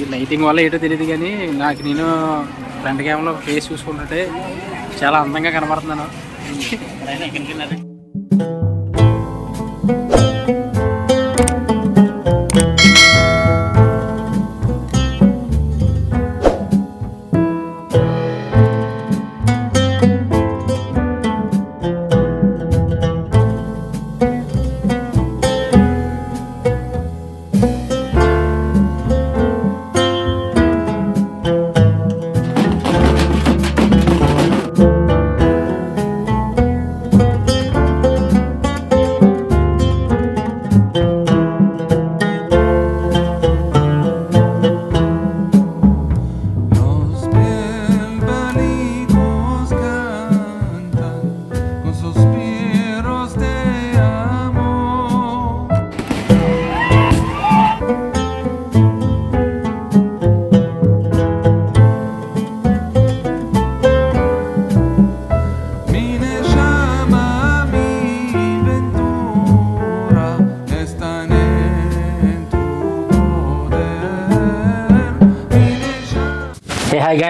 ఈ లైటింగ్ వల్ల ఏంటో తెలియదు కానీ నాకు నేను ఫ్రంట్ క్యామ్లో ఫేస్ చూసుకుంటుంటే చాలా అందంగా కనబడుతున్నాను.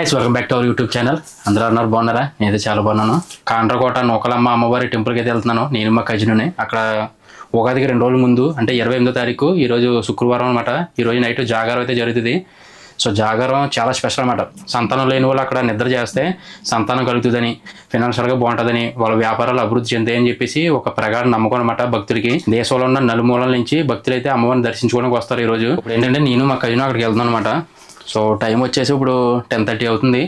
Guys welcome back to our YouTube channel అందరూ అన్నారు బాగున్నారా? నేనైతే చాలా బాగున్నాను. కాండ్రకోట నూకలమ్మ అమ్మవారి టెంపుల్కి అయితే వెళ్తున్నాను. నేను మా కజిన్ని అక్కడ ఉగాదికి రెండు రోజుల ముందు అంటే ఇరవై ఎనిమిదో తారీఖు ఈరోజు శుక్రవారం అనమాట ఈరోజు నైట్ జాగారం అయితే జరుగుతుంది. సో జాగారం చాలా స్పెషల్ అనమాట సంతానం లేని వాళ్ళు అక్కడ నిద్ర చేస్తే సంతానం కలుగుతుందని ఫినాన్షియల్గా బాగుంటుందని వాళ్ళ వ్యాపారాలు అభివృద్ధి చెందాయని చెప్పేసి ఒక ప్రగాఢ నమ్మకం అనమాట భక్తులకి. దేశంలో ఉన్న నలుమూలల నుంచి భక్తులు అయితే అమ్మవారిని దర్శించుకోవడానికి వస్తారు ఈరోజు ఇప్పుడు ఏంటంటే నేను మా కజిన్ అక్కడికి వెళ్తున్నాను అనమాట సో టైం వచ్చేసి ఇప్పుడు టెన్ థర్టీ అవుతుంది.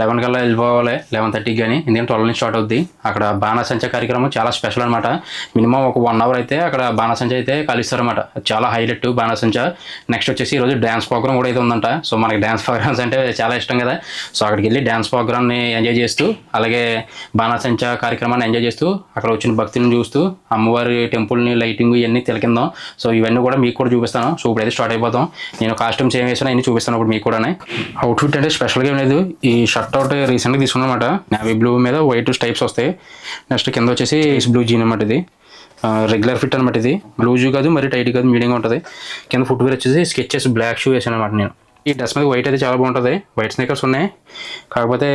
లెవెన్ కల్లా వెళ్ళిపోవాలి. లెవెన్ థర్టీకి కానీ ఎందుకంటే ట్వెల్వ్ నుంచి స్టార్ట్ అవుద్ది. అక్కడ బాణసంచ కార్యక్రమం చాలా స్పెషల్ అనమాట మినిమం ఒక వన్ అవర్ అయితే అక్కడ బాణసంచ అయితే కలుస్తారన్నమాట. చాలా హైలైట్ బాణసంచ. నెక్స్ట్ వచ్చేసి ఈరోజు డ్యాన్స్ ప్రోగ్రామ్ కూడా అయితే ఉందంట. సో మనకి డ్యాన్స్ ప్రోగ్రామ్స్ అంటే చాలా ఇష్టం కదా. సో అక్కడికి వెళ్ళి డ్యాన్స్ ప్రోగ్రామ్ని ఎంజాయ్ చేస్తూ అలాగే బాణసంచ కార్యక్రమాన్ని ఎంజాయ్ చేస్తూ అక్కడ వచ్చిన భక్తిని చూస్తూ అమ్మవారి టెంపుల్ని లైటింగ్ ఇవన్నీ తిలకిందాం. సో ఇవన్నీ కూడా మీకు కూడా చూపిస్తాను. సో ఇప్పుడైతే స్టార్ట్ అయిపోతాం. నేను కాస్ట్యూమ్స్ ఏం వేసినా అన్ని చూపిస్తాను ఇప్పుడు మీకు కూడా అవుట్ఫిట్ అంటే స్పెషల్గా ఏం లేదు. ఈ షర్ట్ అవుట్ రీసెంట్గా తీసుకున్నాను నావీ బ్లూ మీద వైట్ స్టైప్స్ వస్తాయి. నెక్స్ట్ కింద వచ్చేసి బ్లూ జీన్ అనమాట ఇది. రెగ్యులర్ ఫిట్ అనమాట ఇది. లూజు కాదు మరి టైట్ కాదు మీడియంగా ఉంటుంది. కింద ఫుట్ వేర్ వచ్చేసి స్కెచెస్ బ్లాక్ షూ వేసాను అనమాట నేను. ఈ డ్రెస్ మీద వైట్ అయితే చాలా బాగుంటుంది. వైట్ స్నేకర్స్ ఉన్నాయి. కాకపోతే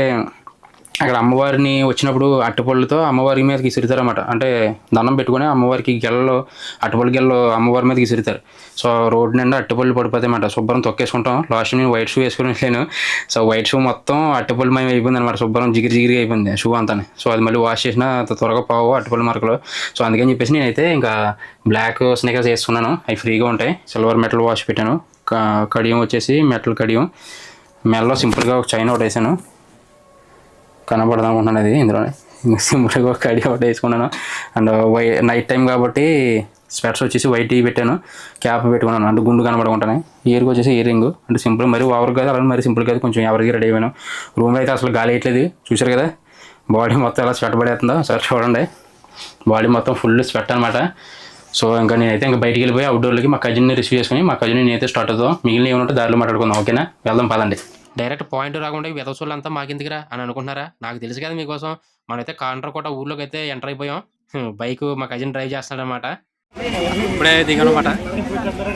అక్కడ అమ్మవారిని వచ్చినప్పుడు అట్టుపళ్ళతో అమ్మవారి మీదకి ఇసురుతారన్నమాట అంటే దండం పెట్టుకొని అమ్మవారికి గెలలో అట్టుపళ్ళు గెలలో అమ్మవారి మీదకి ఇసురుతారు సో రోడ్డు నిండా అట్టుపళ్ళు పడిపోతాయి అన్నమాట శుభ్రం తొక్కేసుకుంటాం. లాస్ట్ నేను వైట్ షూ వేసుకుని వెళ్ళాను. సో వైట్ షూ మొత్తం అట్టుపళ్ళు మయం అయిపోయింది అనమాట శుభ్రం జిగిరి జిగిరి అయిపోయింది షూ అంతా సో అది మళ్ళీ వాష్ చేసిన త్వరగా పావు అట్టుపళ్ళు మరకలు. సో అందుకని చెప్పేసి నేనైతే ఇంకా బ్లాక్ స్నేకర్స్ వేసుకున్నాను. అవి ఫ్రీగా ఉంటాయి. సిల్వర్ మెటల్ వాష్ పెట్టాను. కడియం వచ్చేసి మెటల్ కడియం. మెల్లో సింపుల్గా ఒక చైన్ ఒకటి వేసాను. కనబడదాం ఉన్నాను ఇది ఇందులోనే సింపుల్గా ఒక ఐడియా ఒకటి వేసుకున్నాను. అండ్ వై నైట్ టైం కాబట్టి స్వెట్స్ వచ్చేసి వైట్ పెట్టాను. క్యాప్ పెట్టుకున్నాను. అంటే గుండు కనబడుకుంటాను ఇయర్కి వచ్చేసి ఇయర్ రింగ్ అంటే సింపుల్ మరి ఓవర్ కాదు అలాగే మరి సింపుల్ కాదు. కొంచెం ఎవరికి రెడీ అయిపోయాను. రూమ్లో అయితే అసలు గాలి వేయట్లేదు. చూసారు కదా? బాడీ మొత్తం ఎలా స్వెట్ పడేస్తుందో. సార్ చూడండి. బాడీ మొత్తం ఫుల్ స్వెట్ అనమాట సో ఇంకా నేనైతే ఇంకా బయటికి వెళ్ళిపోయి అవుట్డోర్లకి మా కజిన్ని రిసీవ్ చేసుకుని మా కజిన్ నేనైతే స్టార్ట్ అవుతాం. మిగిలిన ఏమంటే దారిలో మాట్లాడుకుందాం. ఓకేనా? వెళ్దాం పదండి. డైరెక్ట్ పాయింట్ రాకుండా వెదసోళ్ళు అంతా మాకెందుకురా అని అనుకుంటున్నారా? నాకు తెలుసు కదా మీకోసం. మనమైతే కాండ్రకోట ఊర్లోకి అయితే ఎంటర్ అయిపోయాం. బైక్ మా కజిన్ డ్రైవ్ చేస్తాడనమాట ఇప్పుడే దిగనమాట.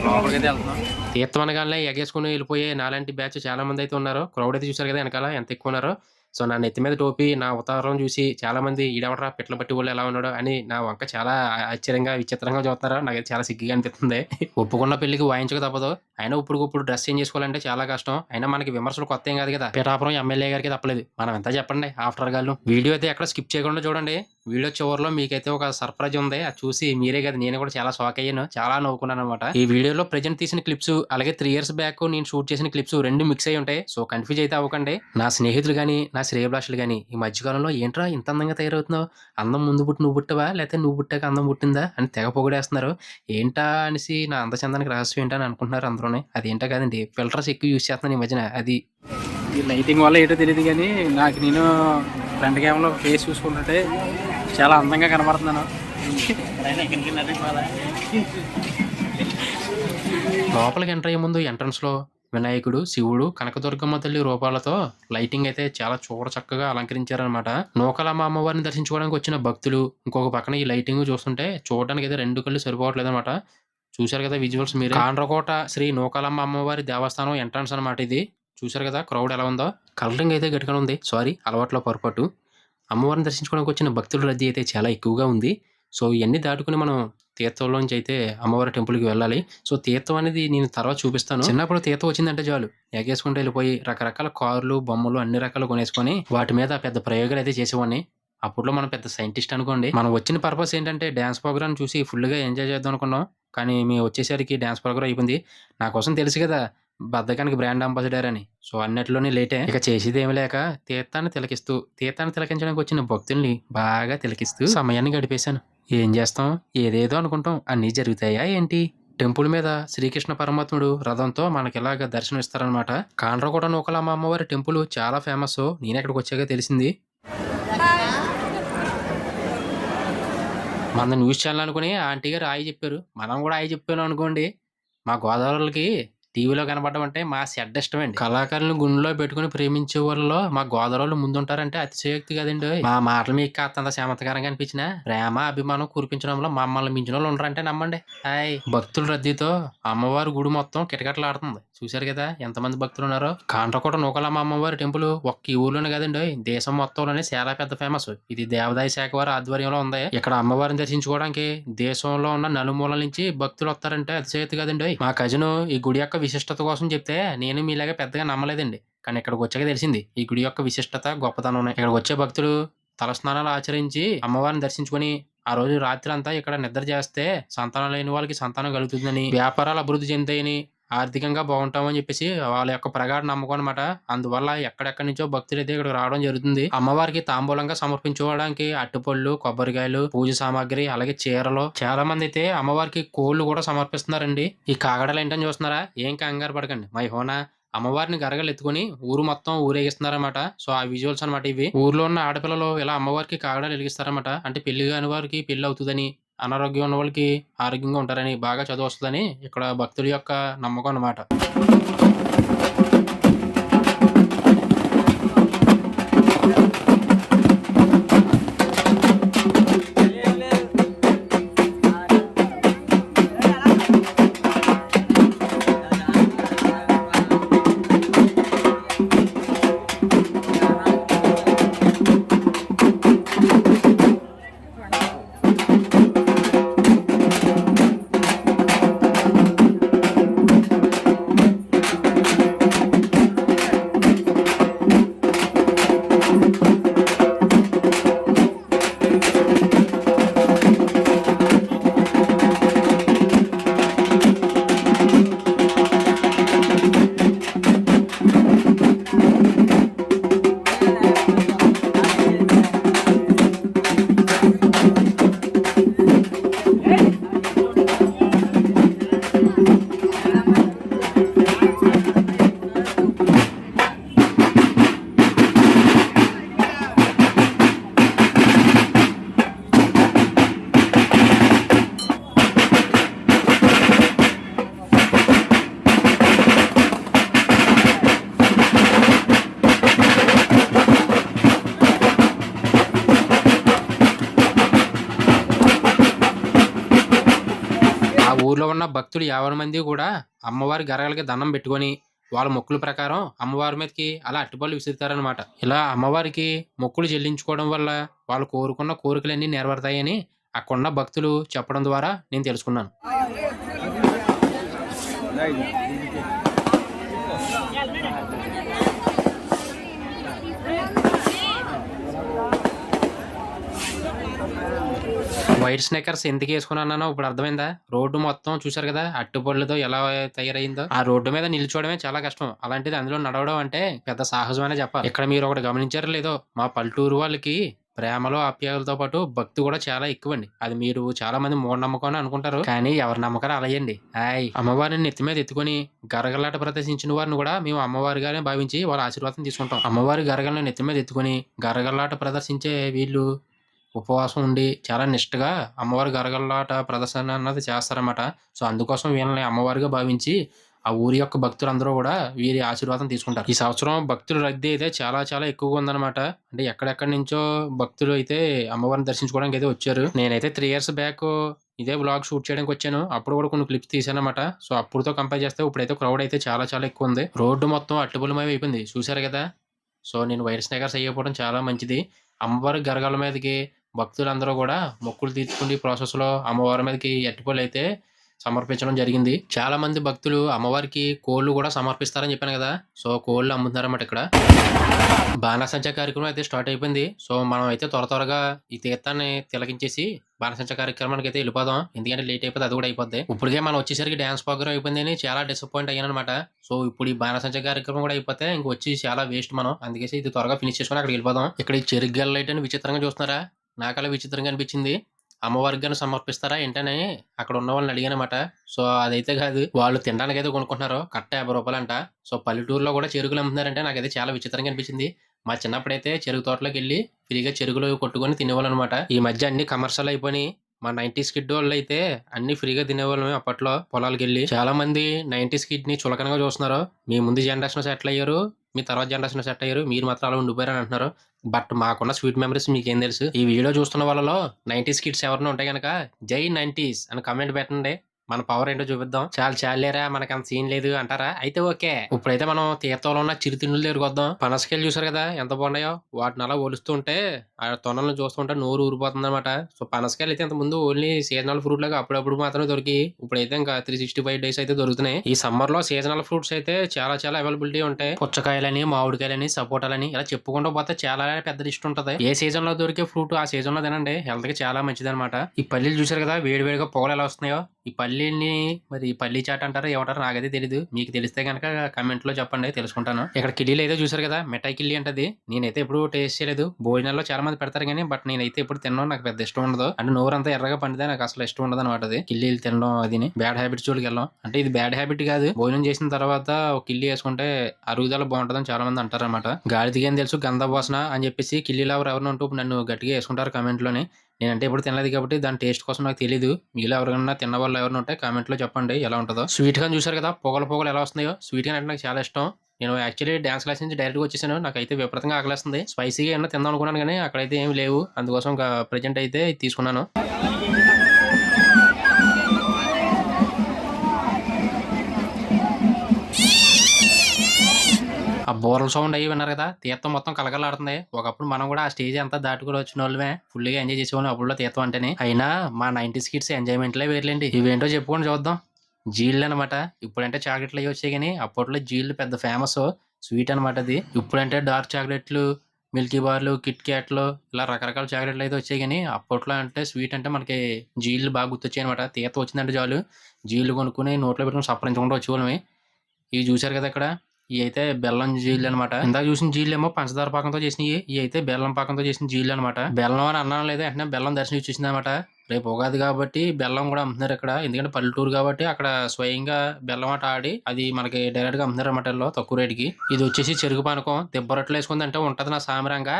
లోపలికి అయితే వెళ్తున్నాం. తీర్థం అనగానే ఎగేసుకుని వెళ్ళిపోయే నాలాంటి బ్యాచ్ చాలా మంది అయితే ఉన్నారు. క్రౌడ్ అయితే చూసారు కదా వెనకాల ఎంత ఎక్కువ ఉన్నారో. సో నా నెత్తి మీద టోపీ నా అవతారం చూసి చాలా మంది ఈడవడరా పిట్ల పట్టి వాళ్ళు ఎలా ఉన్నాడో అని నా వంక చాలా ఆశ్చర్యంగా విచిత్రంగా చూస్తున్నారు నాకైతే చాలా సిగ్గుగా అనిపిస్తుంది. ఒప్పుకున్న పెళ్ళికి వాయించక తప్పదు. అయినా ఇప్పుడు ఇప్పుడు డ్రెస్ చేంజ్ చేసుకోవాలంటే చాలా కష్టం. అయినా మనకి విమర్శలు కొత్త ఏం కాదు కదా. పిఠాపురం ఎమ్మెల్యే గారికి తప్పలేదు. మనం ఎంత చెప్పండి? ఆఫ్టర్ గాళ్ళు వీడియో అయితే ఎక్కడ స్కిప్ చేయకుండా చూడండి. వీడియో చివరిలో మీకైతే ఒక సర్ప్రైజ్ ఉంది. అది చూసి మీరే కదా. నేను కూడా చాలా షాక్ అయ్యాను. చాలా నవ్వుకున్నాను అనమాట ఈ వీడియోలో ప్రజెంట్ తీసిన క్లిప్స్ అలాగే త్రీ ఇయర్స్ బ్యాక్ నేను షూట్ చేసిన క్లిప్స్ రెండు మిక్స్ అయి ఉంటాయి. సో కన్ఫ్యూజ్ అయితే అవ్వకండి. నా స్నేహితులు కానీ నా శ్రేయభిలాషులు కానీ ఈ మధ్యకాలంలో ఏంట్రా ఇంత అందంగా తయారవుతున్నావు? అందం ముందు పుట్టి నువ్వు పుట్టవా? లేకపోతే నువ్వు పుట్టాక అందం పుట్టిందా? అని తెగ పొగడేస్తున్నారు. ఏంటా అనేసి నా అందచందానికి రహస్యం ఏంటని అనుకుంటున్నారు అందరూనే అదేంటో కాదండి ఫిల్టర్స్ ఎక్కువ యూస్ చేస్తున్నాను ఈ మధ్యన. అది ఈ లైటింగ్ వల్ల ఏంటో తెలియదు కానీ నాకు నేను ఫ్రంట్ క్యామ్లో ఫేస్ చూసుకుంటుంటే చాలా అందంగా కనబడుతున్నాను. లోపలికి ఎంటర్ అయ్యే ముందు ఎంట్రన్స్లో వినాయకుడు శివుడు కనకదుర్గమ్మ తల్లి రూపాలతో లైటింగ్ అయితే చాలా చూడ చక్కగా అలంకరించారనమాట నూకలమ్మ అమ్మవారిని దర్శించుకోవడానికి వచ్చిన భక్తులు ఇంకొక పక్కన ఈ లైటింగ్ చూస్తుంటే చూడడానికి అయితే రెండు కళ్ళు సరిపోవట్లేదు అనమాట చూశారు కదా విజువల్స్ మీరు? కాండ్రకోట శ్రీ నూకాలమ్మ అమ్మవారి దేవస్థానం ఎంట్రన్స్ అన్నమాట ఇది. చూశారు కదా క్రౌడ్ ఎలా ఉందో? కలరింగ్ అయితే గట్టిగా ఉంది. సారీ అలవాట్లో పొరపాటు. అమ్మవారిని దర్శించుకోవడానికి వచ్చిన భక్తుల రద్దీ అయితే చాలా ఎక్కువగా ఉంది. సో ఇవన్నీ దాటుకుని మనం తీర్థంలోంచి అయితే అమ్మవారి టెంపుల్కి వెళ్ళాలి. సో తీర్థం అనేది నేను తర్వాత చూపిస్తాను. చిన్నప్పుడు తీర్థం వచ్చిందంటే చాలు. ఎగేసుకుంటూ వెళ్ళిపోయి రకరకాల కార్లు బొమ్మలు అన్ని రకాలు కొనేసుకొని వాటి మీద పెద్ద ప్రయోగాలు అయితే చేసేవాడిని. అప్పట్లో మనం పెద్ద సైంటిస్ట్ అనుకోండి మనం వచ్చిన పర్పస్ ఏంటంటే డ్యాన్స్ ప్రోగ్రామ్ చూసి ఫుల్గా ఎంజాయ్ చేద్దాం అనుకున్నాం. కానీ మేము వచ్చేసరికి డ్యాన్స్ ప్రోగ్రామ్ అయిపోయింది. నా కోసం తెలుసు కదా బద్దకానికి బ్రాండ్ అంబాసిడర్ అని. సో అన్నిటిలోనే లేటే. ఇక చేసేది ఏమి లేక తీర్థాన్ని తిలకిస్తూ తీర్థాన్ని తిలకించడానికి వచ్చిన భక్తుల్ని బాగా తిలకిస్తూ సమయాన్ని గడిపేశాను. ఏం చేస్తాం? ఏదేదో అనుకుంటాం. అన్నీ జరుగుతాయా ఏంటి? టెంపుల్ మీద శ్రీకృష్ణ పరమాత్ముడు రథంతో మనకి ఇలాగ దర్శనం ఇస్తారనమాట కాండ్రగూడ నూకలమ్మ అమ్మవారి టెంపుల్ చాలా ఫేమస్. నేను ఎక్కడికి వచ్చాక తెలిసింది. మన న్యూస్ ఛానల్ అనుకుని ఆంటీ గారు ఆయి చెప్పారు. మనం కూడా ఆయి చెప్పాను అనుకోండి. మా గోదావరికి టీవీలో కనపడడం అంటే మా చెడ్డ ఇష్టమండి. కళాకారులను గుండెలో పెట్టుకుని ప్రేమించే వాళ్ళలో మా గోదావరిలో ముందుంటారంటే అతిశయోక్తి కదండి మా మాటలు మీకు కాస్తంత చమత్కారంగా అనిపించిన ప్రేమ అభిమానం కురిపించడంలో మమ్మల్ని మించిన వాళ్ళు ఉండరంటే నమ్మండి. హాయ్. భక్తుల రద్దీతో అమ్మవారి గుడి మొత్తం కిటకిటలాడుతుంది. చూశారు కదా ఎంతమంది భక్తులు ఉన్నారో. కాండ్రకోట నూకలమ్మ అమ్మవారి టెంపుల్ ఒక్క ఈ ఊర్లోనే కదండి దేశం మొత్తంలోనే చాలా పెద్ద ఫేమస్. ఇది దేవాదాయ శాఖ వారి ఆధ్వర్యంలో ఉంది. ఇక్కడ అమ్మవారిని దర్శించుకోవడానికి దేశంలో ఉన్న నలుమూలల నుంచి భక్తులు వస్తారంటే అతిశయక్తి కదండి మా కజిన్ ఈ గుడి యొక్క విశిష్టత కోసం చెప్తే నేను మీలాగా పెద్దగా నమ్మలేదండి. కానీ ఇక్కడికి వచ్చాక తెలిసింది. ఈ గుడి యొక్క విశిష్టత గొప్పతనం ఇక్కడికి వచ్చే భక్తులు తలస్నానాలు ఆచరించి అమ్మవారిని దర్శించుకొని ఆ రోజు రాత్రి అంతా ఇక్కడ నిద్ర చేస్తే సంతానం లేని వాళ్ళకి సంతానం కలుగుతుందని వ్యాపారాలు అభివృద్ధి చెందాయని ఆర్థికంగా బాగుంటామని చెప్పేసి వాళ్ళ యొక్క ప్రగాఢ నమ్మకం అనమాట అందువల్ల ఎక్కడెక్కడి నుంచో భక్తులు అయితే ఇక్కడ రావడం జరుగుతుంది. అమ్మవారికి తాంబూలంగా సమర్పించుకోవడానికి అట్టుపళ్ళు కొబ్బరికాయలు పూజ సామాగ్రి అలాగే చీరలు చాలా మంది అయితే అమ్మవారికి కోళ్ళు కూడా సమర్పిస్తున్నారండి. ఈ కాగడలు ఏంటని చూస్తున్నారా? ఏం కంగారు పడకండి. మై హోనా అమ్మవారిని గరగలు ఎత్తుకొని ఊరు మొత్తం ఊరేగిస్తున్నారన్నమాట. సో ఆ విజువల్స్ అనమాట ఇవి. ఊర్లో ఉన్న ఆడపిల్లలు ఇలా అమ్మవారికి కాగడాలు వెలిగిస్తారన్నమాట. అంటే పెళ్ళి కాని వారికి పెళ్ళి అవుతుందని అనారోగ్యం ఉన్న వాళ్ళకి ఆరోగ్యంగా ఉంటారని బాగా చదువు వస్తుందని ఇక్కడ భక్తుల యొక్క నమ్మకం అన్నమాట. ఊర్లో ఉన్న భక్తులు యాభై మంది కూడా అమ్మవారి గరగలకి దండం పెట్టుకొని వాళ్ళ మొక్కుల ప్రకారం అమ్మవారి మీదకి అలా అట్టుపళ్ళు విసురుతారనమాట ఇలా అమ్మవారికి మొక్కులు చెల్లించుకోవడం వల్ల వాళ్ళు కోరుకున్న కోరికలన్నీ నెరవేరుతాయని అక్కడున్న భక్తులు చెప్పడం ద్వారా నేను తెలుసుకున్నాను. వైట్ స్నేకర్స్ ఎందుకు వేసుకున్నానో ఇప్పుడు అర్థమైందా? రోడ్డు మొత్తం చూసారు కదా అట్టుపళ్ళతో ఎలా తయారైందో. ఆ రోడ్డు మీద నిల్చోవడమే చాలా కష్టం. అలాంటిది అందులో నడవడం అంటే పెద్ద సాహసమనే చెప్పాలి. ఇక్కడ మీరు ఒకటి గమనించారో లేదో మా పల్లెటూరు వాళ్ళకి ప్రేమలో ఆప్యాయలతో పాటు భక్తి కూడా చాలా ఎక్కువండి. అది మీరు చాలా మంది మూఢనమ్మకం అని అనుకుంటారు. కానీ ఎవరి నమ్మకాలు అలాయండి. ఆయ్ అమ్మవారిని నెత్తి మీద ఎత్తుకొని గరగలాట ప్రదర్శించిన వారిని కూడా మేము అమ్మవారిగానే భావించి వాళ్ళ ఆశీర్వాదం తీసుకుంటాం. అమ్మవారి గరగలను నెత్తి మీద ఎత్తుకొని గరగలాట ప్రదర్శించే వీళ్ళు ఉపవాసం ఉండి చాలా నిష్టగా అమ్మవారి గరగల్లాట ప్రదర్శన అన్నది చేస్తారన్నమాట. సో అందుకోసం వీళ్ళని అమ్మవారిగా భావించి ఆ ఊరి యొక్క భక్తులందరూ కూడా వీరి ఆశీర్వాదం తీసుకుంటారు. ఈ సంవత్సరం భక్తుల రద్దీ అయితే చాలా చాలా ఎక్కువగా ఉందన్నమాట. అంటే ఎక్కడెక్కడి నుంచో భక్తులు అయితే అమ్మవారిని దర్శించుకోవడానికి అయితే వచ్చారు. నేనైతే త్రీ ఇయర్స్ బ్యాక్ ఇదే బ్లాగ్ షూట్ చేయడానికి వచ్చాను. అప్పుడు కూడా కొన్ని క్లిప్స్ తీసానమాట సో అప్పుడుతో కంపేర్ చేస్తే ఇప్పుడైతే క్రౌడ్ అయితే చాలా చాలా ఎక్కువ ఉంది. రోడ్డు మొత్తం అట్టుబులమై అయిపోయింది. చూసారు కదా? సో నేను వైరస్ నగర్స్ అయ్యకపోవడం చాలా మంచిది. అమ్మవారి గరగాల మీదకి భక్తులందరూ కూడా మొక్కులు తీర్చుకుని ప్రాసెస్లో అమ్మవారి మీదకి ఎట్టుపళ్ళు అయితే సమర్పించడం జరిగింది. చాలా మంది భక్తులు అమ్మవారికి కోళ్ళు కూడా సమర్పిస్తారని చెప్పాను కదా. సో కోళ్ళు అమ్ముతున్నారన్నమాట ఇక్కడ. బాణసంచ కార్యక్రమం అయితే స్టార్ట్ అయిపోయింది. సో మనం అయితే త్వర త్వరగా ఈ తీర్థాన్ని తిలకించేసి బాణసంచ కార్యక్రమానికి అయితే వెళ్ళిపోదాం. ఎందుకంటే లేట్ అయిపోతే అది కూడా అయిపోద్ది. ఇప్పటికే మనం వచ్చేసరికి డ్యాన్స్ ప్రోగ్రామ్ అయిపోయిందని చాలా డిసప్పాయింట్ అయ్యాను అనమాట సో ఇప్పుడు ఈ బాణసంచ కార్యక్రమం కూడా అయిపోతే ఇంక వచ్చి చాలా వేస్ట్ మనం. అందుకేసి ఇది త్వరగా ఫినిష్ చేసుకుని అక్కడికి వెళ్ళిపోదాం. ఇక్కడ ఈ చెరుకు లైట్ అని విచిత్రంగా చూస్తున్నారా? నాకలా విచిత్రంగా అనిపించింది. అమ్మవారికి సమర్పిస్తారా ఏంటని అక్కడ ఉన్న వాళ్ళని అడిగానమాట. సో అదైతే కాదు వాళ్ళు తినడానికి అయితే కొనుక్కుంటున్నారు కట్ట యాభై రూపాయలు అంట సో పల్లెటూరులో కూడా చెరుకులు అమ్ముతున్నారంటే నాకైతే చాలా విచిత్రంగా అనిపించింది. మా చిన్నప్పుడైతే చెరుకు తోటలోకి వెళ్ళి ఫ్రీగా చెరుకులు కొట్టుకొని తినేవాళ్ళు అనమాట ఈ మధ్య అన్ని కమర్షియల్ అయిపోయి మా నైన్టీస్ కిడ్ వాళ్ళు అయితే అన్ని ఫ్రీగా తినేవాళ్ళమే అప్పట్లో పొలాలకు వెళ్ళి చాలా మంది నైన్టీస్ కిడ్ని చులకనగా చూస్తున్నారు. మీ ముందు జనరేషన్ సెటిల్ అయ్యారు మీ తర్వాత జనరేషన్ సెట్ అయ్యారు మీరు మాత్రం అలా ఉండిపోయారని అంటున్నారు. బట్ మాకున్న స్వీట్ మెమరీస్ మీకేం తెలుసు? ఈ వీడియో చూస్తున్న వాళ్ళలో నైన్టీస్ కిడ్స్ ఎవరైనా ఉంటే కనుక జై నైన్టీస్ అని కమెంట్ పెట్టండి. మన పవర్ ఏంటో చూపిద్దాం. చాలా చాలేరా మనకి అంత సీన్ లేదు అంటారా? అయితే ఓకే. ఇప్పుడైతే మనం తీర్థంలో ఉన్న చిరుతిండ్రులు దగ్గరికి వద్దాం. పనసకాయలు చూసారు కదా ఎంత బాగున్నాయో? వాటిని అలా ఒలుస్తుంటే ఆ తొనల్ని చూస్తుంటే నోరు ఊరిపోతుంది అనమాట సో పనసకాయలు అయితే ఇంత ముందు ఓన్లీ సీజనల్ ఫ్రూట్ లాగా అప్పుడప్పుడు మాత్రమే దొరికి ఇప్పుడైతే ఇంకా త్రీ సిక్స్టీ ఫైవ్ డేస్ అయితే దొరుకుతున్నాయి. ఈ సమ్మర్లో సీజనల్ ఫ్రూట్స్ అయితే చాలా చాలా అవైలబిలిటీ ఉంటాయి. పుచ్చకాయలని మామిడికాయలని సపోటాలని ఇలా చెప్పుకుంటూ పోతే చాలా పెద్ద లిస్ట్ ఉంటది. ఏ సీజన్లో దొరికే ఫ్రూట్ ఆ సీజన్లో తినండి. హెల్త్కి చాలా మంచిది అనమాట ఈ పల్లీలు చూసారు కదా వేడి వేడిగా పొగలు ఎలా వస్తున్నాయో? ఈ పల్లీని మరి పల్లీ చాట్ అంటారో ఏమంటారో నాకైతే తెలియదు మీకు తెలిస్తే కనుక కమెంట్లో చెప్పండి తెలుసుకుంటాను. ఇక్కడ కిల్లీలు అయితే చూసారు కదా మిఠాయి కిల్లీ అంటది. నేనైతే ఎప్పుడు టేస్ట్ చేయలేదు. భోజనాల్లో చాలా మంది పెడతారు కానీ బట్ నేనైతే ఎప్పుడు తినడం నాకు పెద్ద ఇష్టం ఉండదు. అంటే నోరంతా ఎర్రగా పండితే నాకు అసలు ఇష్టం ఉండదు అనమాట అది. కిల్లీలు తినడం అది బ్యాడ్ హ్యాబిట్ జోలికి వెళ్ళాం అంటే ఇది బ్యాడ్ హ్యాబిట్ కాదు. భోజనం చేసిన తర్వాత ఒక కిల్లీ వేసుకుంటే అరుగుదల బాగుంటుందని చాలా మంది అంటారు అనమాట గాలి దిగని తెలుసు? గంధ వాసన అని చెప్పేసి కిల్లీలు ఎవరు ఎవరిని ఉంటూ నన్ను గట్టిగా వేసుకుంటారు కామెంట్లోనే నేనంటే ఇప్పుడు తినలేదు కాబట్టి దాని టేస్ట్ కోసం నాకు తెలియదు మీలో ఎవరికైనా తిన్న వాళ్ళు ఎవరైనా ఉంటే కామెంట్లో చెప్పండి ఎలా ఉంటుందో. స్వీట్గా చూసారు కదా పొగలు పొగలు ఎలా వస్తున్నాయో. స్వీట్గా అంటే నాకు చాలా ఇష్టం. నేను యాక్చువల్లీ డ్యాన్స్ క్లాస్ నుంచి డైరెక్ట్గా వచ్చేసాను. నాకైతే విపరీతంగా ఆకలేస్తుంది. స్పైసీగా ఏమన్నా తిందాం అనుకున్నాను కానీ అక్కడైతే ఏమి లేవు. అందుకోసం ప్రజెంట్ ప్రెజెంట్ అయితే తీసుకున్నాను. ఆ బోర్ల సౌండ్ అయ్యి విన్నారు కదా తీర్థం మొత్తం కలకలాడుతుంది ఒకప్పుడు మనం కూడా ఆ స్టేజ్ అంతా దాటుకుని వచ్చిన వాళ్ళమే ఫుల్గా ఎంజాయ్ చేసేవాళ్ళం అప్పుడులో తీర్థం అంటేనే. అయినా మా నైన్టీస్ కిడ్స్ ఎంజాయ్మెంట్లే వేర్లేండి. ఇవేంటో చెప్పుకొని చూద్దాం. జీళ్ళు అనమాట ఇప్పుడంటే చాక్లెట్లు అవి వచ్చాయి కానీ అప్పట్లో జీళ్ళు పెద్ద ఫేమస్ స్వీట్ అనమాట అది. ఇప్పుడంటే డార్క్ చాక్లెట్లు మిల్కీ బార్లు కిట్ క్యాట్లు ఇలా రకరకాల చాక్లెట్లు అయితే వచ్చాయి కానీ అప్పట్లో అంటే స్వీట్ అంటే మనకి జీళ్ళు బాగా గుర్తొచ్చాయి అనమాట తీర్థం వచ్చిందంటే చాలు. జీళ్ళు కొనుక్కుని నోట్లో పెట్టుకుని సప్పరించకుండా వచ్చేవాళ్ళమే. ఇవి చూశారు కదా ఇక్కడ? ఇవి అయితే బెల్లం జీళ్ళు అనమాట ఇందాక చూసిన జీళ్ళు ఏమో పంచదార పాకంతో చేసినవి ఇవి అయితే బెల్లం పాకంతో చేసిన జీళ్ళు అనమాట బెల్లం అని అన్నాను లేదా వెంటనే బెల్లం దర్శనం ఇచ్చేసింది అనమాట రేపు ఉగాది కాబట్టి బెల్లం కూడా అమ్ముతున్నారు ఇక్కడ. ఎందుకంటే పల్లెటూరు కాబట్టి అక్కడ స్వయంగా బెల్లం ఆట ఆడి అది మనకి డైరెక్ట్గా అమ్ముతున్నారు వీళ్ళు తక్కువ రేటుకి. ఇది వచ్చేసి చెరుకు పానకం. వేసుకుంది అంటే ఉంటది నా సామరంగా.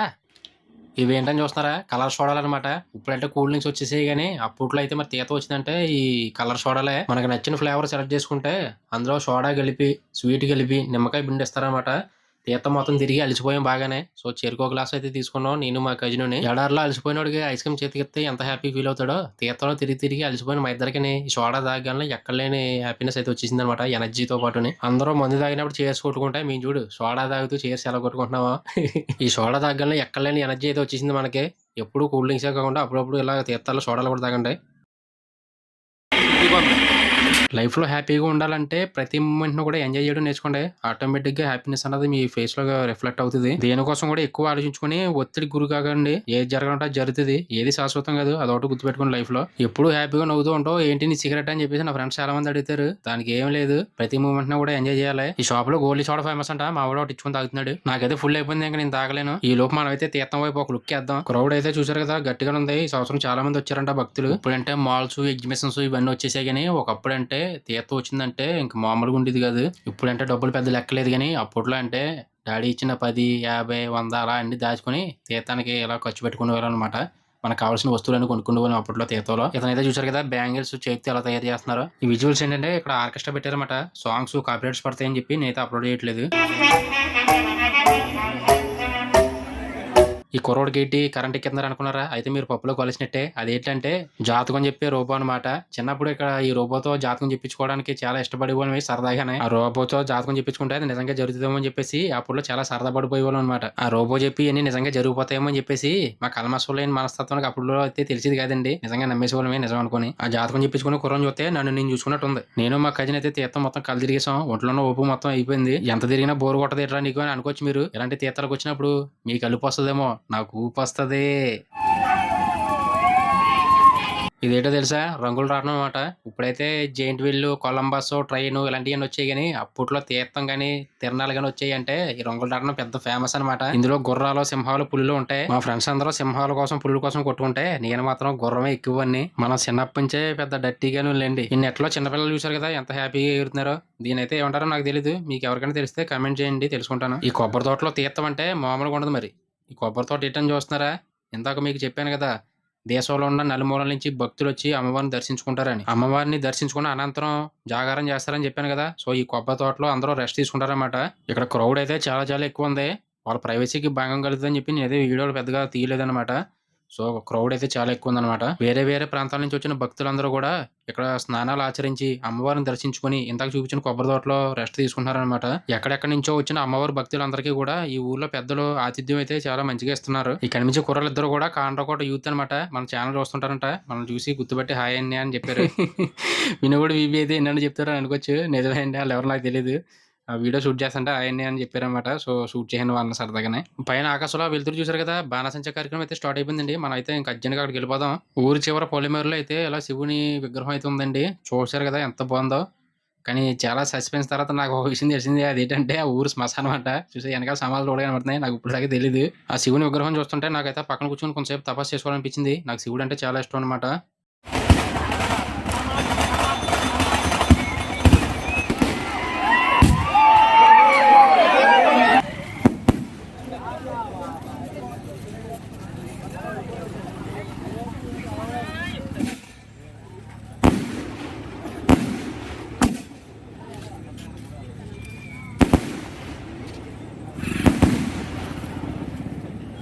ఇవి ఏంటని చూస్తున్నారా? కలర్ సోడాలన్నమాట ఇప్పుడంటే కూల్ డ్రింక్స్ వచ్చేసాయి కానీ అప్పట్లో అయితే మరి తీత వచ్చిందంటే ఈ కలర్ సోడాలే. మనకి నచ్చిన ఫ్లేవర్ సెలెక్ట్ చేసుకుంటే అందులో సోడా కలిపి స్వీట్ కలిపి నిమ్మకాయ పిండి తీర్థం మొత్తం తిరిగి అలసిపోయాం బాగానే. సో చెరుకో గ్లాస్ అయితే తీసుకున్నాం నేను మా కజిన్ ఎడారిలో అలసిపోయినోడికి ఐస్ క్రీమ్ చేతికిస్తే ఎంత హ్యాపీ ఫీల్ అవుతాడో. తీర్థంలో తిరిగి తిరిగి అలసిపోయిన మా ఇద్దరికి ఈ సోడా తాగానే ఎక్కడలేని హ్యాపీనెస్ అయితే వచ్చేసింది అనమాట ఎనర్జీతో పాటుని. అందరూ మందు తాగినప్పుడు చేర్స్ కొట్టుకుంటే మేము చూడు సోడా తాగుతూ చేర్స్ ఎలా కొట్టుకుంటున్నావా ఈ సోడా తాగగానే ఎక్కడలేని ఎనర్జీ అయితే వచ్చేసింది మనకి. ఎప్పుడు కూల్ డ్రింక్సే కాకుండా అప్పుడప్పుడు ఇలా తీర్థాల్లో సోడాలు కూడా తాగండి. లైఫ్లో హ్యాపీగా ఉండాలంటే ప్రతి మూమెంట్ను కూడా ఎంజాయ్ చేయడం నేర్చుకోండి. ఆటోమేటిక్గా హ్యాపీనెస్ అనేది మీ ఫేస్లో రిఫ్లెక్ట్ అవుతుంది. దేనికోసం కూడా ఎక్కువ ఆలోచించుకొని ఒత్తిడి గురి కాకండి. ఏది జరగకుండా జరుగుతుంది. ఏది శాశ్వతం కాదు అదొకటి గుర్తుపెట్టుకోండి లైఫ్లో. ఎప్పుడు హ్యాపీగా నవ్వుతూ ఉంటావు ఏంటి నీ సిగరెట్ అని చెప్పేసి నా ఫ్రెండ్స్ చాలా మంది అడుగుతారు. దానికి ఏం లేదు. ప్రతి మూమెంట్ను కూడా ఎంజాయ్ చేయాలి. ఈ షాప్లో గోలీ సోడా ఫేమస్ అంట. మా వాడు ఒకటి ఇచ్చుకుని తాగుతున్నాడు. నాకైతే ఫుల్ అయిపోయింది ఇంకా నేను తాగలేను. ఈ లోపు మనం అయితే తీర్థం వైపు ఒక లుక్ వేద్దాం. క్రౌడ్ అయితే చూసారు కదా గట్టిగా ఉంది. ఈ సంవత్సరం చాలా మంది వచ్చారంట భక్తులు. ఇప్పుడంటే మాల్స్ ఎగ్జిబిషన్స్ ఇవన్నీ వచ్చేసాయి కానీ ఒకప్పుడు అంటే తీర్థం వచ్చిందంటే ఇంకా మామూలుగా ఉండేది కాదు. ఇప్పుడంటే డబ్బులు పెద్ద లెక్కలేదు కానీ అప్పట్లో అంటే డాడీ ఇచ్చిన పది యాభై వంద అలా అన్ని దాచుకొని తీర్థానికి ఇలా ఖర్చు పెట్టుకునే అనమాట మనకు కావాల్సిన వస్తువులను కొనుక్కునేవాళ్ళం అప్పట్లో అప్పట్లో ఇతను ఇతనైతే చూసారు కదా బ్యాంగిల్స్ చేతితో ఎలా తయారు చేస్తున్నారు. ఈ విజువల్స్ ఏంటంటే ఇక్కడ ఆర్కెస్ట్రా పెట్టారన్నమాట. సాంగ్స్ కాపీరైట్స్ పడతాయని చెప్పి నేనైతే అప్లోడ్ చేయట్లేదు. ఈ కుర్రోడికి ఏంటి కరెంట్ ఎక్కిందని అనుకున్నారా? అయితే మీరు పప్పులో కొలిసినట్టే అదేంటంటే జాతకం చెప్పే రోబో అనమాట చిన్నప్పుడు ఇక్కడ ఈ రోబోతో జాతకం చెప్పించుకోవడానికి చాలా ఇష్టపడేవాళ్ళం సరదాగానే. ఆ రోబోతో జాతకం చెప్పించుకుంటే అది నిజంగా జరుగుతుందేమో అని చెప్పేసి అప్పుడు చాలా సరదా పడిపోయేవాళ్ళం అనమాట ఆ రోబో చెప్పి అన్ని నిజంగా జరిగిపోతాయేమో అని చెప్పేసి మా కల్మసంలో మనస్తత్వానికి అప్పుడు అయితే తెలిసింది కాదండి. నిజంగా నమ్మేసేవాళ్ళమే నిజం అనుకుని. ఆ జాతకం చెప్పించుకుని కుర్రం చూస్తే నన్ను నేను చూసుకున్నట్టు ఉంది నేను మా కజిన్ అయితే తీర్థం మొత్తం కళ్ళు తిరిగేసాం ఒంట్లో ఓపు మొత్తం అయిపోయింది. ఎంత తిరిగినా బోరు కొట్టదేట్రా నీకు అని అనుకోవచ్చు మీరు. ఇలాంటి తీర్థాలకు వచ్చినప్పుడు మీ కలుపు వస్తుందేమో. నాకు ఊపొస్తుంది ఇదేటో తెలుసా? రంగులు రావడం అనమాట ఇప్పుడైతే జెయింట్ వీళ్ళు కొలంబస్ ట్రైన్ ఇలాంటివన్నీ వచ్చాయి కానీ అప్పట్లో తీర్థం కానీ తిరణాలు కానీ వచ్చాయి అంటే ఈ రంగులు రావడం పెద్ద ఫేమస్ అనమాట ఇందులో గుర్రాలు సింహాలు పులులు ఉంటాయి. మా ఫ్రెండ్స్ అందరూ సింహాల కోసం పులుల కోసం కొట్టుకుంటే నేను మాత్రం గుర్రమే ఎక్కువ అన్ని మనం చిన్నప్పటి నుంచే పెద్ద డట్టీగానే లేండి ఈ నెట్లో చిన్నపిల్లలు చూసారు కదా ఎంత హ్యాపీగా ఎగురుతున్నారో. దీనైతే ఏమంటారో నాకు తెలియదు మీకు ఎవరికైనా తెలిస్తే కమెంట్ చేయండి తెలుసుకుంటాను. ఈ కొబ్బరి తోటలో తీర్థం అంటే మామూలుగా ఉండదు మరి. ఈ కొబ్బరి తోట ఏంటని చూస్తున్నారా? ఇందాక మీకు చెప్పాను కదా దేశంలో ఉన్న నలుమూలల నుంచి భక్తులు వచ్చి అమ్మవారిని దర్శించుకుంటారని. అమ్మవారిని దర్శించుకున్న అనంతరం జాగారం చేస్తారని చెప్పాను కదా సో ఈ కొబ్బరి తోటలో అందరూ రెస్ట్ తీసుకుంటారన్నమాట. ఇక్కడ క్రౌడ్ అయితే చాలా చాలా ఎక్కువ ఉంది. వాళ్ళ ప్రైవసీకి భంగం కలుగుతుందని చెప్పి నేను ఏదో వీడియోలు పెద్దగా తీయలేదన్నమాట. సో క్రౌడ్ అయితే చాలా ఎక్కువ ఉందన్నమాట వేరే వేరే ప్రాంతాల నుంచి వచ్చిన భక్తులందరూ కూడా ఇక్కడ స్నానాలు ఆచరించి అమ్మవారిని దర్శించుకొని ఇందాక చూపించిన కొబ్బరి తోటలో రెస్ట్ తీసుకుంటున్నారనమాట ఎక్కడెక్కడి నుంచో వచ్చిన అమ్మవారి భక్తులందరికీ కూడా ఈ ఊర్లో పెద్దలు ఆతిథ్యం అయితే చాలా మంచిగా ఇస్తున్నారు. ఇక్కడ నుంచి కుర్రలు ఇద్దరు కూడా కాండ్రకోట యూత్ అనమాట మన ఛానల్ చూస్తుంటారంట. మనం చూసి గుర్తుపెట్టి హాయ్ అండి అని చెప్పారు. వినోడు వివి అయితే ఎన్నని చెప్తారని అనుకోవచ్చు. నిజమే అండి వాళ్ళు ఎవరు నాకు తెలియదు వీడియో షూట్ చేస్తుంటే ఆయన్ని అని చెప్పారనమాట సో షూట్ చేయను వాళ్ళని సరదాగానే. పైన ఆకాశంలో వెళ్తురు చూసారు కదా బాణసంచ కార్యక్రమం అయితే స్టార్ట్ అయిపోయిందండి. మనం అయితే ఇంకా అర్జెంట్గా అక్కడికి వెళ్ళిపోదాం. ఊరి చివర పొలిమేరులో అయితే ఇలా శివుని విగ్రహం అయితే ఉందండి. చూసారు కదా ఎంత బాగుందో. కానీ చాలా సస్పెన్స్ తర్వాత నాకు ఒక విషయం తెలిసింది. అదేంటంటే ఆ ఊరు శ్మశానం అంట. చూసి వెనకాల సమాధులు కూడా కనబడుతున్నాయి. నాకు ఇప్పుడు దాకా తెలియదు ఆ శివుని విగ్రహం చూస్తుంటే నాకైతే పక్కన కూర్చొని కొంతసేపు తపస్సు చేసుకోవాలనిపించింది. నాకు శివుడు అంటే చాలా ఇష్టం అనమాట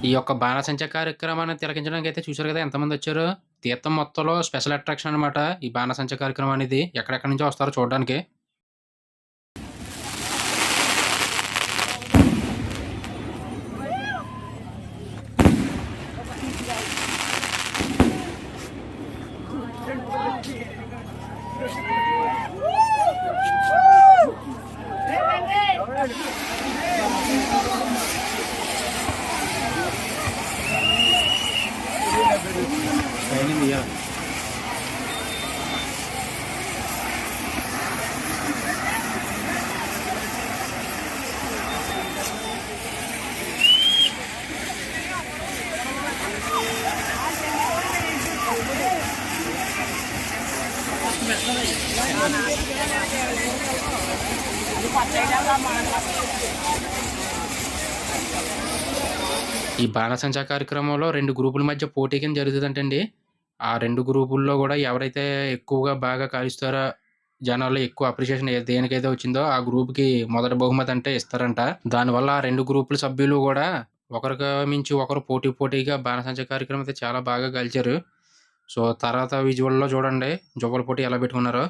ఈ యొక్క బాణసంచ కార్యక్రమాన్ని తిలకించడానికి అయితే చూశారు కదా ఎంతమంది వచ్చారు? తీర్థం మొత్తంలో స్పెషల్ అట్రాక్షన్ అనమాట ఈ బాణసంచ కార్యక్రమం అనేది ఎక్కడెక్కడి నుంచో వస్తారో చూడడానికి. ఈ బాణసంచ కార్యక్రమంలో రెండు గ్రూపుల మధ్య పోటీ కింద జరుగుతుందంటండి. ఆ రెండు గ్రూపుల్లో కూడా ఎవరైతే ఎక్కువగా బాగా కాలుస్తారో జనాల్లో ఎక్కువ అప్రిషియేషన్ దేనికైతే వచ్చిందో ఆ గ్రూప్కి మొదటి బహుమతి అంటే ఇస్తారంట. దానివల్ల ఆ రెండు గ్రూపుల సభ్యులు కూడా ఒకరికి మించి ఒకరు పోటీ పోటీగా బాణసంచ కార్యక్రమం అయితే చాలా బాగా కలిచారు. సో తర్వాత విజువల్లో చూడండి జోబల పోటీ ఎలా పెట్టుకున్నారో.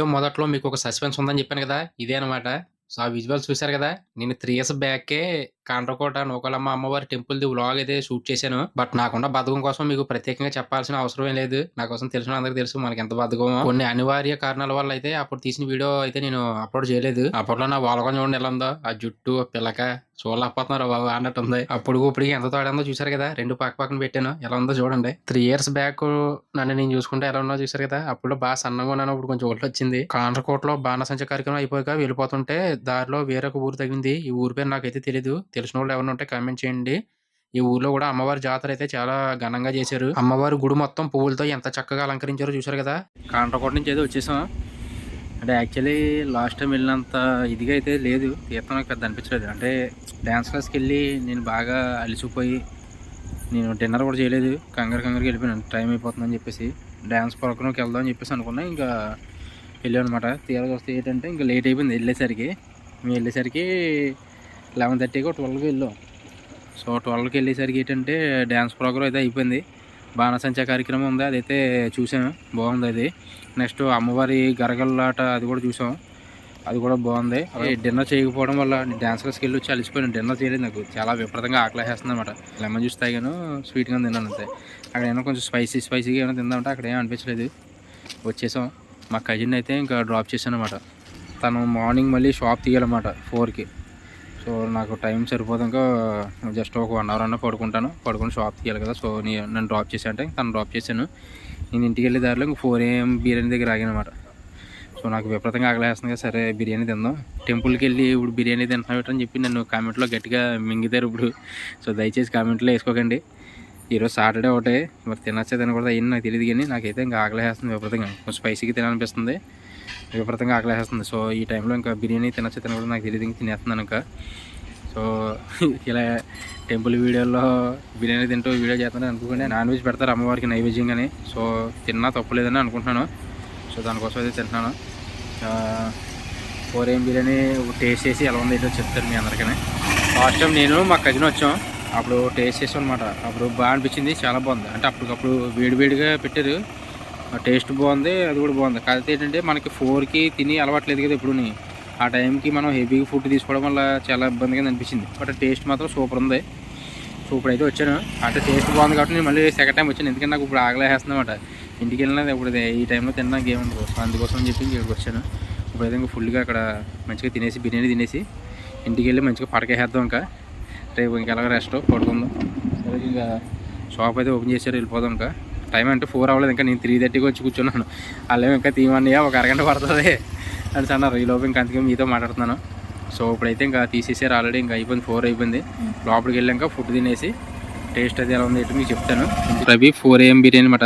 వీడియో మొదట్లో మీకు ఒక సస్పెన్స్ ఉందని చెప్పాను కదా ఇదే అనమాట సో ఆ విజువల్స్ చూశారు కదా నేను త్రీ ఇయర్స్ బ్యాకే కాండ్రకోట నూకలమ్మ అమ్మవారి టెంపుల్ ది వ్లాగ్ అయితే షూట్ చేశాను. బట్ నాకున్న బద్ధకం కోసం మీకు ప్రత్యేకంగా చెప్పాల్సిన అవసరం ఏం లేదు. నా కోసం తెలిసిన అందరికి తెలుసు మనకి ఎంత బద్ధకం కొన్ని అనివార్య కారణాల వల్ల అయితే అప్పుడు తీసిన వీడియో అయితే నేను అప్లోడ్ చేయలేదు. అప్పట్లో నా వాళ్ళకొని చూడండి ఎలా ఉందో. ఆ జుట్టు పిల్లక చూడలేకపోతున్నారు బాబు అన్నట్టు ఉంది. అప్పుడు ఇప్పటికి ఎంత తోడందో చూసారు కదా. రెండు పక్క పక్కన పెట్టాను. ఎలా ఉందో చూడండి. త్రీ ఇయర్స్ బ్యాక్ నన్ను నేను చూసుకుంటే ఎలా ఉన్నో చూసారు కదా. అప్పుడు బాగా సన్నగా ఉన్నాను. ఇప్పుడు కొంచెం ఒళ్ళు వచ్చింది. కాండ్రకోటలో బాణసంచ కార్యక్రమం అయిపోయాక వెళ్ళిపోతుంటే దారిలో వేరొక ఊరు తగింది ఈ ఊరి పేరు నాకైతే తెలియదు తెలిసిన వాళ్ళు ఎవరైనా ఉంటే కామెంట్ చేయండి. ఈ ఊర్లో కూడా అమ్మవారి జాతర అయితే చాలా ఘనంగా చేశారు. అమ్మవారి గుడి మొత్తం పువ్వులతో ఎంత చక్కగా అలంకరించారో చూసారు కదా? కాంట్రకోట నుంచి అయితే వచ్చేసాం. అంటే యాక్చువల్లీ లాస్ట్ టైం వెళ్ళినంత ఇదిగా అయితే లేదు. తీర్థం నాకు పెద్ద అనిపించలేదు. అంటే డ్యాన్స్ క్లాస్కి వెళ్ళి నేను బాగా అలిసిపోయి నేను డిన్నర్ కూడా చేయలేదు. కంగారు కంగారుకి వెళ్ళిపోయాను టైం అయిపోతుందని చెప్పేసి డ్యాన్స్ ప్రోగ్రామ్కి వెళ్దాం అని చెప్పేసి అనుకున్నా. ఇంకా వెళ్ళాను అనమాట తీరా వస్తే ఏంటంటే ఇంకా లేట్ అయిపోయింది. వెళ్ళేసరికి. మేము వెళ్ళేసరికి లెవెన్ థర్టీకి ట్వెల్వ్కి వెళ్ళాం. సో ట్వెల్వ్కి వెళ్ళేసరికి ఏంటంటే డ్యాన్స్ ప్రోగ్రామ్ అయితే అయిపోయింది. బాణసంచా కార్యక్రమం ఉంది అదైతే చూసాము బాగుంది అది. నెక్స్ట్ అమ్మవారి గరగల్లాట అది కూడా చూసాం. అది కూడా బాగుంది. డిన్నర్ చేయకపోవడం వల్ల డ్యాన్సర్స్కి వెళ్ళి వచ్చి అలిసిపోయాను. డిన్నర్ చేయలేదు నాకు. చాలా విపరీతంగా ఆకలేస్తుంది అనమాట లెమన్ జ్యూస్ తాగాను స్వీట్గా తిన్నాను అంతే. అక్కడ ఏమైనా కొంచెం స్పైసీ స్పైసీగా ఏమైనా తిందామంటే అక్కడ ఏం అనిపించలేదు. వచ్చేసాం. మా కజిన్ అయితే ఇంకా డ్రాప్ చేశాను అనమాట తను మార్నింగ్ మళ్ళీ షాప్ తీయాలన్నమాట ఫోర్కి. సో నాకు టైం సరిపోదు ఇంకా జస్ట్ ఒక వన్ అవర్ అన్న పడుకుంటాను. పడుకుని షాప్ తీయాలి కదా. సో నేను నన్ను డ్రాప్ చేశాను అంటే తను డ్రాప్ చేశాను. నేను ఇంటికి వెళ్ళే దారిలో ఇంక ఫోర్ ఏఎం బిర్యానీ దగ్గర ఆగానమాట సో నాకు విపరీతంగా ఆగలేస్తుంది కదా. సరే బిర్యానీ తిందాం. టెంపుల్కి వెళ్ళి ఇప్పుడు బిర్యానీ తింటున్నావు అని చెప్పి నన్ను కామెంట్లో గట్టిగా మింగితారు ఇప్పుడు. సో దయచేసి కామెంట్లో వేసుకోకండి. ఈరోజు సాటర్డే ఒకటే. మరి తినచ్చే తినకూడదు అయ్యింది నాకు తెలియదు కానీ నాకైతే ఇంకా ఆకలేస్తుంది విపరీతంగా. కొంచెం స్పైసీగా తినాలనిపిస్తుంది. విపరీతంగా ఆకలేస్తుంది సో ఈ టైంలో ఇంకా బిర్యానీ తినచ్చే తినకూడదు నాకు తెలియదు ఇంక తినేస్తున్నాను ఇంకా. సో ఇలా టెంపుల్ వీడియోలో బిర్యానీ తింటూ వీడియో చేస్తాను అనుకుంటే నాన్ వెజ్ పెడతారు అమ్మవారికి నైవేద్యంగాని. సో తిన్నా తప్పులేదని అనుకుంటున్నాను. సో దానికోసం అయితే తింటున్నాను. ఫోర్ ఏం బిర్యానీ టేస్ట్ చేసి ఎలా ఉంది ఏంటో చెప్తారు మీ అందరికీ లాస్ట్ టైం నేను మా కజిన్ వచ్చాం. అప్పుడు టేస్ట్ చేసాం అనమాట అప్పుడు బాగా అనిపించింది చాలా బాగుంది. అంటే అప్పటికప్పుడు వేడివేడిగా పెట్టారు. టేస్ట్ బాగుంది అది కూడా బాగుంది. కాకపోతే ఏంటంటే మనకి ఫోర్కి తిని అలవాట్లేదు కదా ఇప్పుడు ఆ టైంకి మనం హెవీగా ఫుడ్ తీసుకోవడం వల్ల చాలా ఇబ్బందిగా అనిపించింది. బట్ టేస్ట్ మాత్రం సూపర్ ఉంది. సో అయితే వచ్చాను. అంటే టేస్ట్ బాగుంది కాబట్టి నేను మళ్ళీ సెకండ్ టైం వచ్చాను. ఎందుకంటే నాకు ఇప్పుడు ఆగలేస్తుంది అనమాట ఇంటికి వెళ్ళినది ఇప్పుడు ఈ టైంలో తినడానికి ఏముండదు సో అందుకోసం అని చెప్పి ఇక్కడికి వచ్చాను. ఇప్పుడైతే ఇంకా ఫుల్గా అక్కడ మంచిగా తినేసి బిర్యానీ తినేసి ఇంటికి వెళ్ళి మంచిగా పడకేసేద్దాం ఇంకా. రేపు ఇంకా రెస్ట్ పడుకుందాం. సరే ఇంకా షాప్ అయితే ఓపెన్ చేశారు వెళ్ళిపోదాం ఇంకా. టైం అంటే ఫోర్ అవ్వలేదు. ఇంకా నేను త్రీ థర్టీకి వచ్చి కూర్చున్నాను. వాళ్ళు ఇంకా తీయమన్నయ్య ఒక అరగంట పడుతుంది. అని అన్నారు. ఈ లోపు ఇంకా అందుకే మీతో మాట్లాడుతున్నాను. సో ఇప్పుడైతే ఇంకా తీసేసారు ఆల్రెడీ ఇంకా అయిపోయింది ఫోర్ అయిపోయింది. లోపలికి వెళ్ళాక ఫుడ్ తినేసి టేస్ట్ అది ఎలా ఉంది ఏంటో మీకు చెప్తాను. రవి ఫోర్ ఏఎం బిర్యానీ అనమాట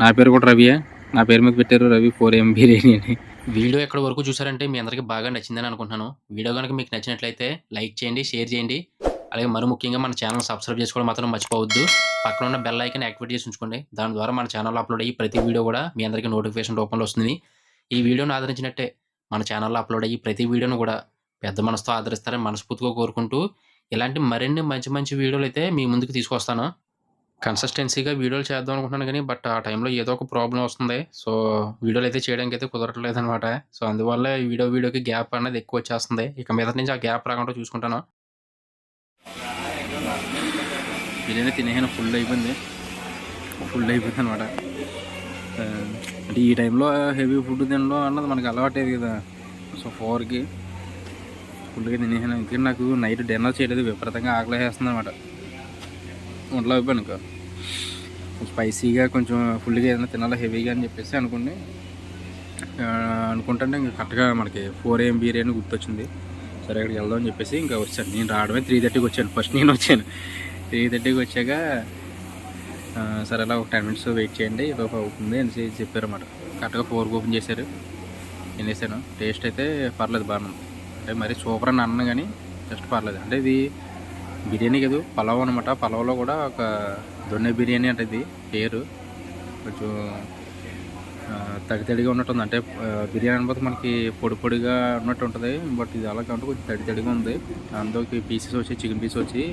నా పేరు కూడా రవియే. నా పేరు మీద పెట్టారు రవి ఫోర్ ఏఎం బిర్యానీ అని. వీడియో ఎక్కడ వరకు చూసారంటే మీ అందరికీ బాగా నచ్చిందని అనుకుంటున్నాను. వీడియో కనుక మీకు నచ్చినట్లయితే లైక్ చేయండి షేర్ చేయండి. అలాగే మరి ముఖ్యంగా మన ఛానల్ సబ్స్క్రైబ్ చేసుకోవడం మాత్రం మర్చిపోవద్దు. పక్కన ఉన్న బెల్ ఐకన్ యాక్టివేట్ చేసి ఉంచుకోండి. దాని ద్వారా మన ఛానల్ అప్లోడ్ అయ్యి ప్రతి వీడియో కూడా మీ అందరికీ నోటిఫికేషన్ రూపంలో వస్తుంది. ఈ వీడియోను ఆదరించినట్టే మన ఛానల్లో అప్లోడ్ అయ్యి ప్రతి వీడియోను కూడా పెద్ద మనసుతో ఆదరిస్తారని మనస్ఫూర్తిగా కోరుకుంటూ ఇలాంటి మరిన్ని మంచి మంచి వీడియోలు అయితే మీ ముందుకు తీసుకొస్తాను. కన్సిస్టెన్సీగా వీడియోలు చేద్దాం అనుకుంటున్నాను కానీ బట్ ఆ టైంలో ఏదో ఒక ప్రాబ్లం వస్తుంది. సో వీడియోలు అయితే చేయడానికి అయితే కుదరట్లేదు అనమాట సో అందువల్ల వీడియో వీడియోకి గ్యాప్ అనేది ఎక్కువ వచ్చేస్తుంది. ఇక మీద నుంచి ఆ గ్యాప్ రాకుండా చూసుకుంటాను. బిర్యానీ తినేసాను ఫుల్ అయిపోయింది. ఫుల్ అయిపోయింది అనమాట అంటే ఈ టైంలో హెవీ ఫుడ్ తినడం అన్నది మనకి అలవాటేది కదా. సో ఫోర్కి ఫుల్గా తినేసాను. ఎందుకంటే నాకు నైట్ డిన్నర్ చేయలేదు విపరీతంగా ఆకలి వేస్తుంది అనమాట ఒంట్లో అయిపోయాను స్పైసీగా కొంచెం ఫుల్గా ఏదైనా తినాలి హెవీగా అని చెప్పేసి అనుకోండి అనుకుంటుంటే ఇంకా కరెక్ట్గా మనకి ఫోర్ ఏఎం బిర్యానీ గుర్తొచ్చింది. సరే అక్కడికి వెళ్దాం అని చెప్పేసి ఇంకా వచ్చాను. నేను రావడమే త్రీ థర్టీకి వచ్చాను. ఫస్ట్ నేను వచ్చాను. త్రీ థర్టీకి వచ్చాక సరే అలా ఒక టెన్ మినిట్స్ వెయిట్ చేయండి లోపు అవుతుంది అని చెప్పారు చెప్పారన్నమాట కరెక్ట్గా ఫోర్కి ఓపెన్ చేశారు. తినేసాను టేస్ట్ అయితే పర్లేదు బాగానే ఉంది. అంటే మరి సూపర్ అని అన్నాను కానీ జస్ట్ పర్లేదు. అంటే ఇది బిర్యానీ కాదు పలావ్ అనమాట పలావ్లో కూడా ఒక దొన్నె బిర్యానీ అంటే ఇది పేరు. కొంచెం తడి తడిగా ఉన్నట్టుంది. అంటే బిర్యానీ అనబోతే మనకి పొడి పొడిగా ఉన్నట్టు ఉంటుంది. బట్ ఇది అలా కాబట్టి కొంచెం తడి తడిగా ఉంది. అందులోకి పీసెస్ వచ్చి చికెన్ పీస్ వచ్చి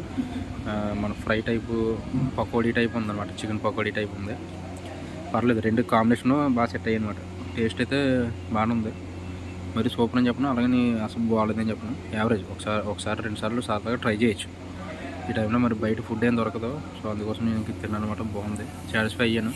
మన ఫ్రై టైపు పకోడీ టైప్ ఉందన్నమాట. చికెన్ పకోడీ టైప్ ఉంది. పర్లేదు రెండు కాంబినేషను బాగా సెట్ అయ్యాయి అనమాట టేస్ట్ అయితే బాగానే ఉంది. మరి సూపర్ అని చెప్పను అలాగే అసలు బాగాలేదని చెప్పను యావరేజ్. ఒకసారి ఒకసారి రెండు సార్లు సరదాగా ట్రై చేయొచ్చు. ఈ టైంలో మరి బయట ఫుడ్ ఏం దొరకదు. సో అందుకోసం నేను ఇంక తిన్నాను అనమాట బాగుంది. సాటిస్ఫై అయ్యాను.